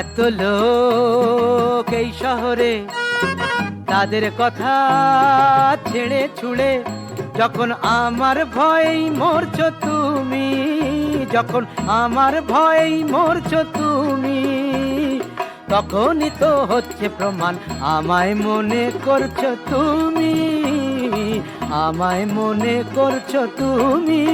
এত লোক এই শহরে, তাদের কথা ছেড়ে ছুড়ে, যখন আমার ভয় মরছ তুমি, যখন আমার ভয় মরছ তুমি, তখনই তো হচ্ছে প্রমাণ, আমায় মনে করছ তুমি, আমায় মনে করছ তুমি।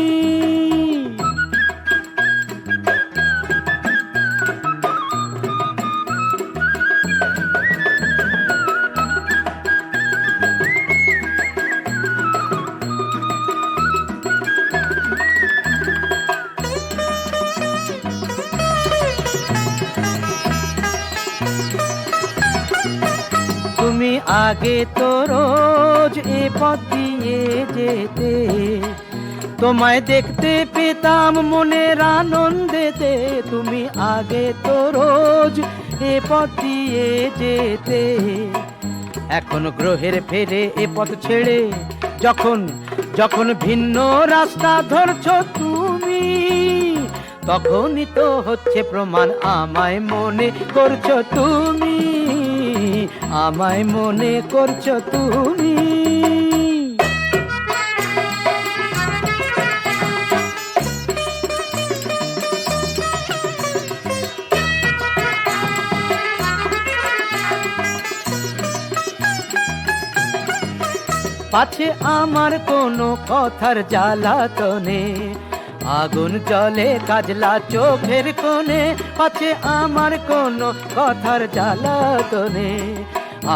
আগে তো রোজ এ পথ দিয়ে যেতে। তোমায় দেখতে পেতাম মনের আনন্দেতে, তুমি আগে তো রোজ এ পথ দিয়ে যেতে। এখন গ্রহের ফেরে এ পথ ছেড়ে যখন যখন ভিন্ন রাস্তা ধরছ তুমি, তখনই তো হচ্ছে প্রমাণ আমায় মনে করছ তুমি। আমায় মনে করছ তুমি। পাছে আমার কোনো কথার জ্বালাতনে আগুন জলে কাজলা চোখের কোণে, পাছে আমার কোনো কথার জ্বালাতনে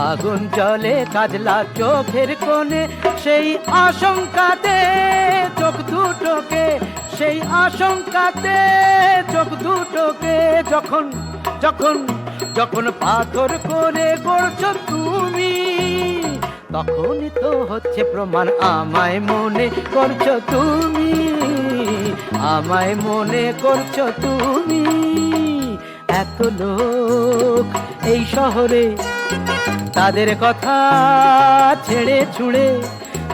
আগুন জলে কাজলা চোখের কোণে, সেই আশঙ্কাতে চোখ দুটোকে, সেই আশঙ্কাতে চোখ দুটোকে যখন যখন যখন পাথর করে গড়ছ তুমি, তখনই তো হচ্ছে প্রমাণ আমায় মনে করছ তুমি, আমায় মনে করছ তুমি। এত লোক এই শহরে তাদের কথা ছেড়ে ছুড়ে,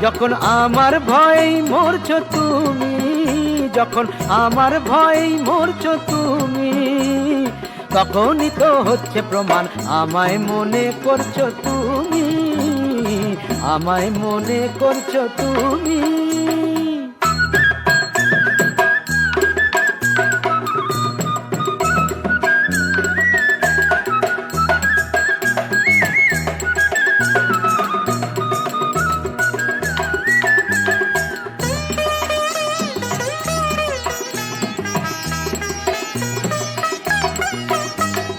যখন আমার ভয় মরছো তুমি, যখন আমার ভয় মরছো তুমি, তখনই তো হচ্ছে প্রমাণ, আমায় মনে করছ তুমি, আমায় মনে করছ তুমি।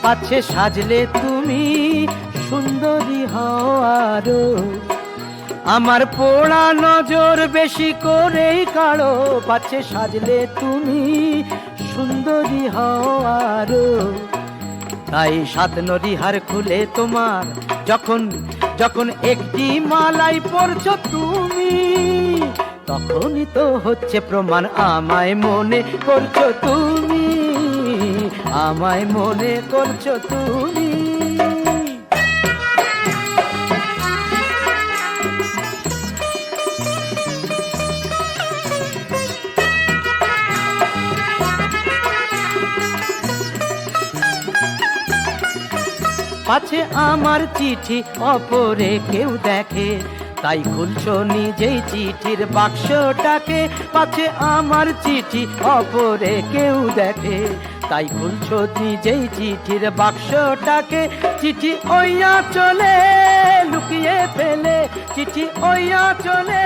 পাচ্ছে সাজলে তুমি সুন্দরী হও আরও। আমার পোড়া নজর বেশি করেই কাড়ো পাচ্ছে সাজলে তুমি সুন্দরী হও আরও। তাই সাত নদী হার খুলে তোমার যখন যখন একটি মালাই পড়ছো তুমি, তখনই তো হচ্ছে প্রমাণ আমায় মনে করছ তুমি। আমায় মনে করছ তুমি। পাছে আমার চিঠি অপরে কেউ দেখে, তাই খুলছো নিজেই চিঠির বাক্সটাকে। পাছে আমার চিঠি অপরে কেউ দেখে তাই খুলছো নিজেই চিঠির বাক্সটাকে। চিঠি ওইয়া চলে লুকিয়ে ফেলে, চিঠি ওইয়া চলে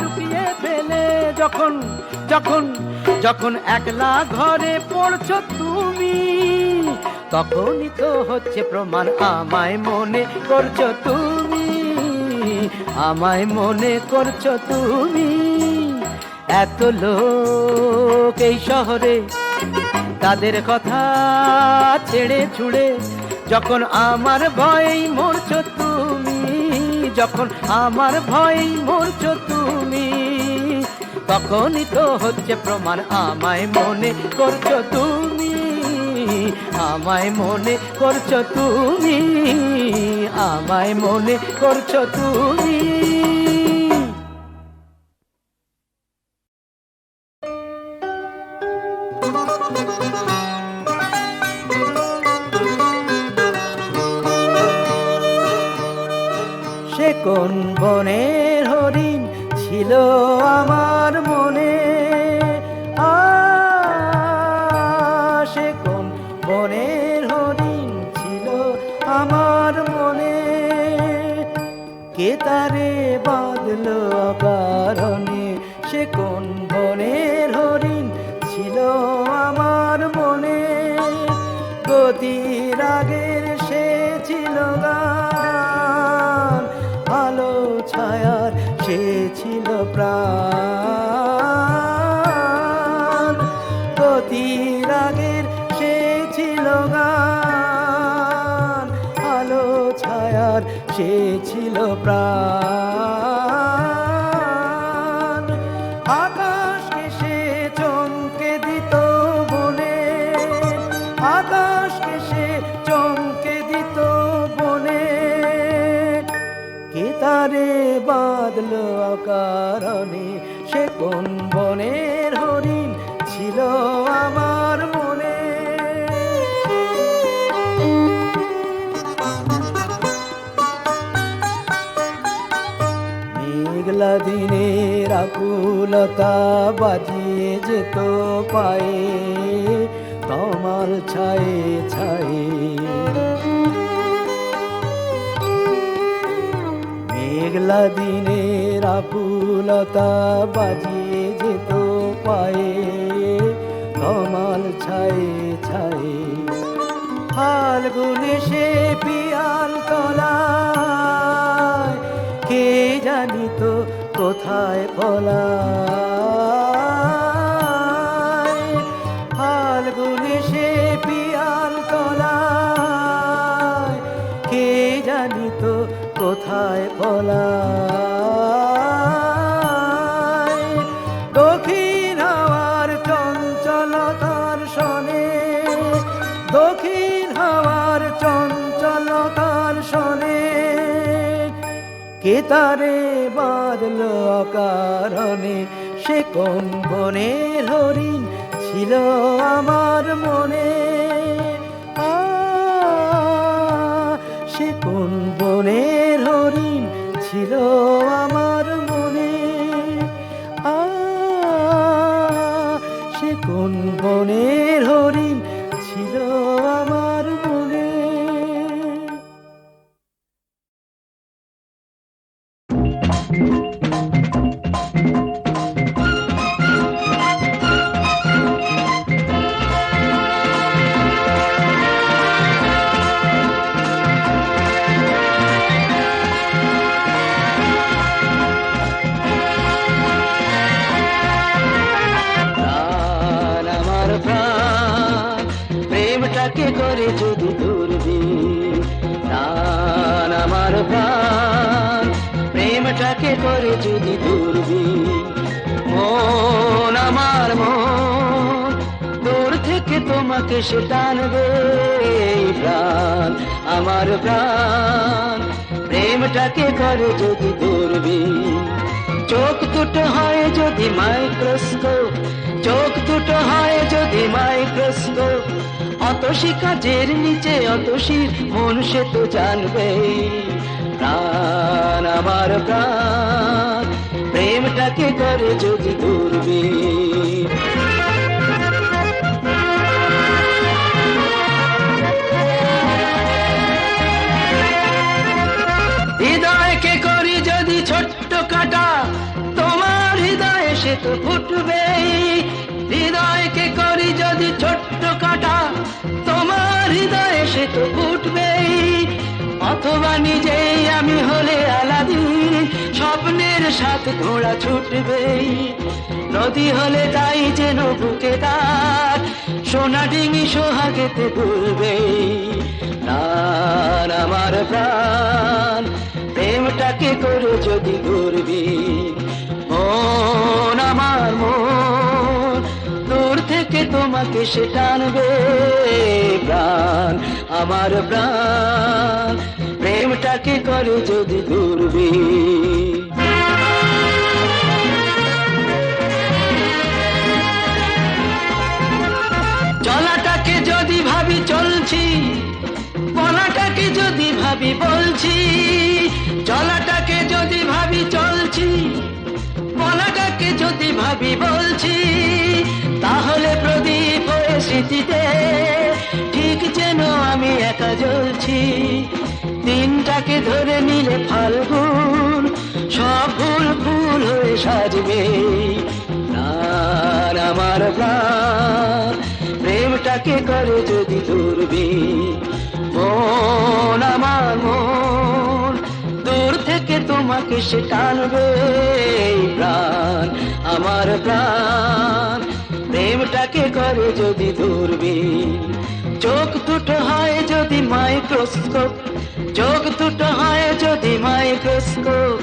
লুকিয়ে ফেলে। যখন যখন যখন একলা ঘরে পড়ছো তুমি, তখনই তো হচ্ছে প্রমাণ আমায় মনে করছ তুমি, আমায় মনে করছ তুমি। এত লোক এই শহরে তাদের কথা ছেড়ে ছুড়ে, যখন আমার ভয়েই মরছো তুমি, যখন আমার ভয়েই মরছো তুমি, তখনই তো হচ্ছে প্রমাণ আমায় মনে করছ তুমি, আমায় মনে করছ তুমি, আমায় মনে করছ তুমি। কোন বনের হরিণ ছিল আমার মনে? সে কোন বনের হরিণ ছিল আমার মনে? কে তারে বাঁধলো কারণে সে কোন বনের ছায়ার সে ছিল প্রাণ। আকাশকে সে চমকে দিত বলে আকাশকে সে চমকে দিত বলে কে তারে কারণে সে কোন বনের হরিণ ছিল আমার? মেঘলা দিনের আকুলতা বাজিয়ে যেত পায়ে, তমাল ছায়ে ছায়ে। মেঘলা দিনের আকুলতা বাজিয়ে যেত পায়ে কমাল ছায়ে ছায়ে। ফাল্গুনে সে পিয়াল তলায় কে জানি তো কোথায় পলায় ফাল্গুনে সে পিয়াল তলায় কে জানি তো কোথায় পলায় দক্ষিণ তারে বাদল কারণে সে কোন বনের হরিণ ছিল আমার মনে? সে কোন বনের হরিণ ছিল আমার তোমাকে সে টানবে এই প্রাণ, আমার প্রাণ। প্রেমটাকে করে যদি দূরবীন চোখ দুটো হয় যদি মাইক্রোস্কোপ চোখ দুটো হয় যদি মাইক্রোস্কোপ অতসী কাজের নিচে অতসী মন সে তো জানবে, প্রাণ আমার প্রাণ। প্রেমটাকে করে যদি দূরবীন ছোট্ট কাটা, তোমার হৃদয়ে সে তো ফুটবেই। হৃদয়কে করি যদি ছোট্ট কাটা, তোমার হৃদয়ে সে তো ফুটবেই। অথবা নিজেই আমি হলে আলাদিন সাত ঘোড়া ছুটবেই। নদী হলে তাই যেন বুকে তার, সোনা ডিঙি সোহাগেতে দুলবে প্রাণ আমার প্রাণ প্রেমটাকে করে যদি দুর্বি মন আমার মন, দূর থেকে তোমাকে সে টানবে প্রাণ, আমার প্রাণ। প্রেমটাকে করে যদি দুর্বি চলাটাকে যদি ভাবি চলছি, বলাটাকে যদি ভাবি বলছি ভাবি বলছি, তাহলে প্রদীপ হয়ে স্মৃতিতে ঠিক যেন আমি একা জ্বলছি। দিনটাকে ধরে নিলে ফাল্গুন, সব ফুল ফুল হয়ে সাজবে। প্রাণ আমার প্রাণ, প্রেমটাকে করে যদি দুর্বি মন আমার মন। তোমাকে সে টানবে প্রাণ, আমার প্রাণ। প্রেমটাকে করে যদি দুর্বি চোখ দুটো হয় যদি মাইক্রোস্কোপ, চোখ দুটো হয় যদি মাইক্রোস্কোপ।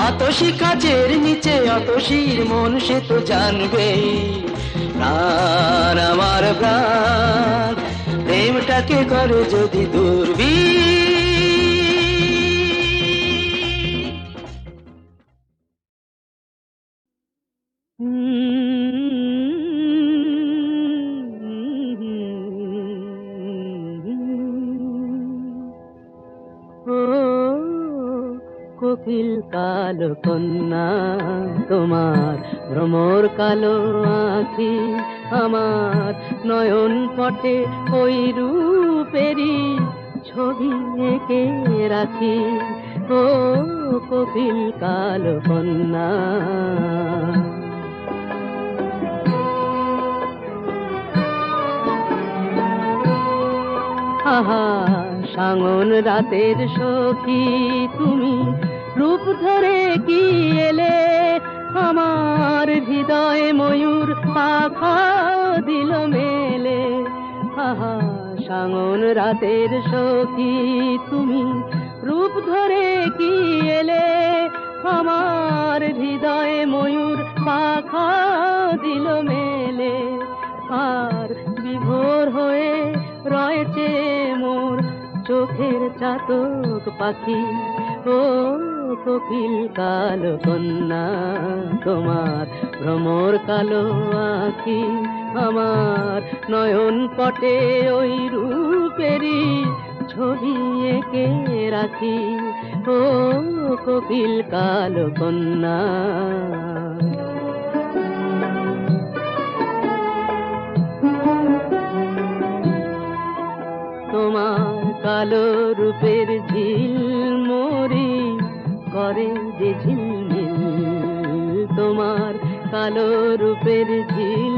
অতসী কাচের নিচে অতসীর মন সে তো জানবেই। প্রাণ, আমার প্রাণ। প্রেমটাকে করে যদি দুর্বি কোকিল কালো কন্যা, তোমার ভ্রমর কালো আখি আমার নয়ন পটে ওই রূপেরই ছবি এঁকে রাখি। ও কোকিল কালো কন্যা। আহা, সাঙন রাতের সখী তুমি রূপ ধরে কি এলে? আমার হৃদয়ে ময়ূর পাখা দিল মেলে। আহা, সাঙন রাতের সখী, তুমি রূপ ধরে কি এলে? আমার হৃদয়ে ময়ূর পাখা দিল মেলে। আর বিভোর হয়ে রয়েছে মোর চোখের চাতক পাখি। ও কোকিল কালো কন্যা, তোমার ভ্রমর কালো আখি আমার নয়ন পটে ওই রূপেরই ছবি এঁকে রাখি। ও কোকিল কালো কন্যা। তোমার কালো রূপের ঝিল করে যে ঝিলমিল, তোমার কালো রূপের ঝিল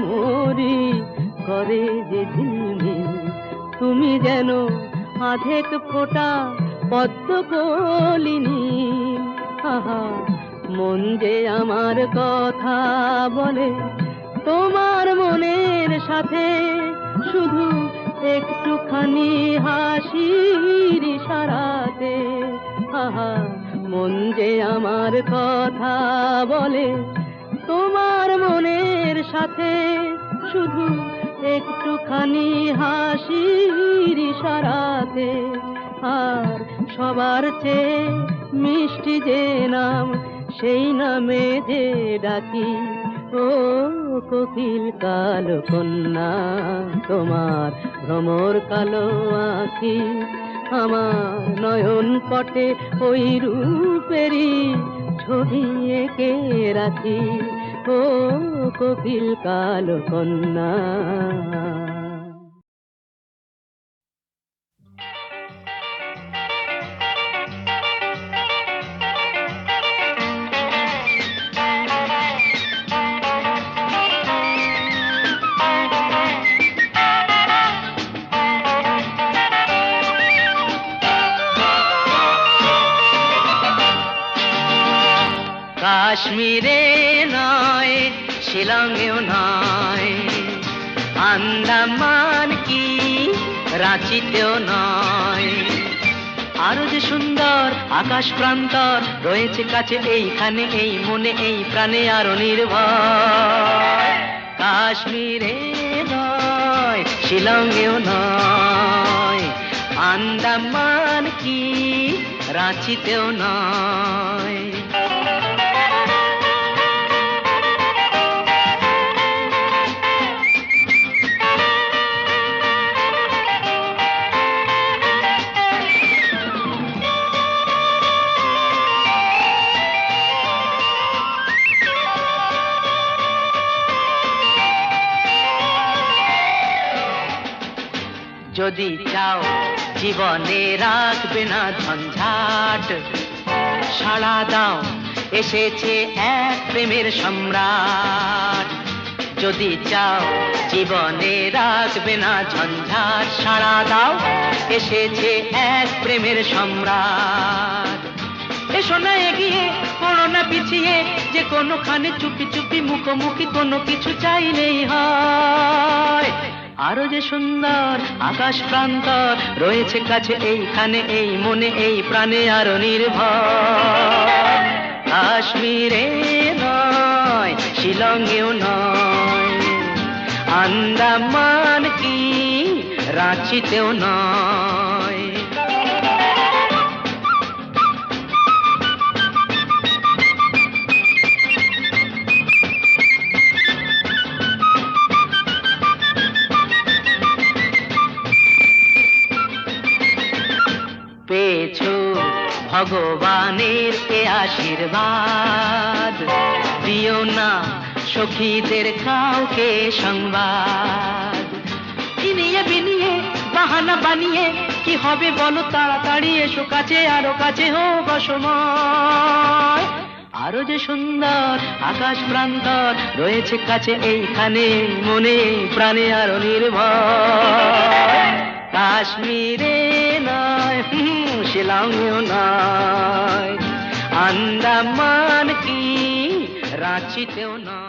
মরি করে যে ঝিলমিল, তুমি যেন আধেক ফোটা পদ্ম কলিনি মন যে আমার কথা বলে, তোমার মনের সাথে শুধু একটুখানি হাসির ইশারাতে। আহা মন যে আমার কথা বলে, তোমার মনের সাথে শুধু একটুখানি হাসির সারাতে আর সবার চেয়ে মিষ্টি যে নাম, সেই নামে যে ডাকি, ও কোকিল কালো কন্যা, তোমার ভ্রমর কালো আখি আমার নয়ন পটে ওই রূপেরই ছবি এঁকে রাখি। ও কোকিল কালো কন্যা কাশ্মীরে নয়, শিলংয়েও নয়। আন্দামান কি, রাঁচিতেও নয়। আরও যে সুন্দর আকাশ প্রান্তর রয়েছে কাছে এইখানে, এই মনে, এই প্রাণে আরও নির্ভর। কাশ্মীরে নয়, শিলংয়েও নয়। আন্দামান কি, রাঁচিতেও নয়। যদি চাও, জীবনে রাখবে না ঝঞ্ঝাট। সাড়া দাও, এসেছে এক প্রেমের সম্রাট। যদি চাও, জীবনে রাখবে না ঝঞ্ঝাট, সাড়া দাও, এসেছে এক প্রেমের সম্রাট। এসো না এগিয়ে, পড়ো না পিছিয়ে, যে কোনোখানে চুপি চুপি মুখোমুখি কোনো কিছু চাইলেই হয়। আরও যে সুন্দর আকাশ প্রান্তর রয়েছে কাছে এইখানে, এই মনে, এই প্রাণে আরও নির্ভর। কাশ্মীরে নয়, শিলংয়েও নয়, আন্দামান কি, রাঁচিতেও নয়। ভগবানের এ আশীর্বাদ? দিও না সখীদের কাউকে সংবাদ। কিনিয়ে বিনিয়ে, বাহানা বানিয়ে, কি হবে বলো তাড়াতাড়ি, এসো কাছে, আরও কাছে হোক অসময়। আরও যে সুন্দর আকাশ প্রান্তর রয়েছে কাছে, এইখানে মনে, প্রাণে আরও নির্ভর। কাশ্মীরে নয় শিলংয়েও নয় আন্দামান কি রাঁচিতেও নয়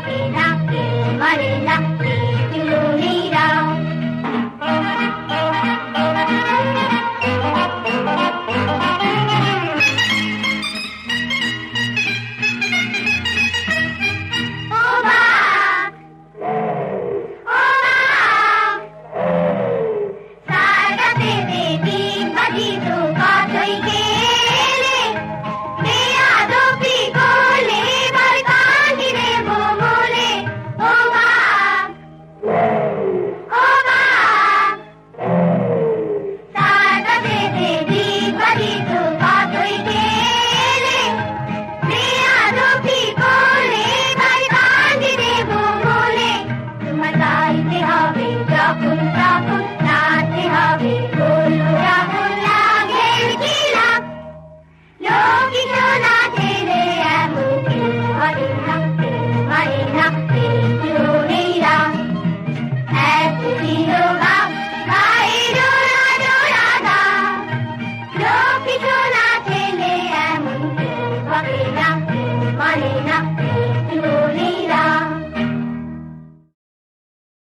লোকে শোনা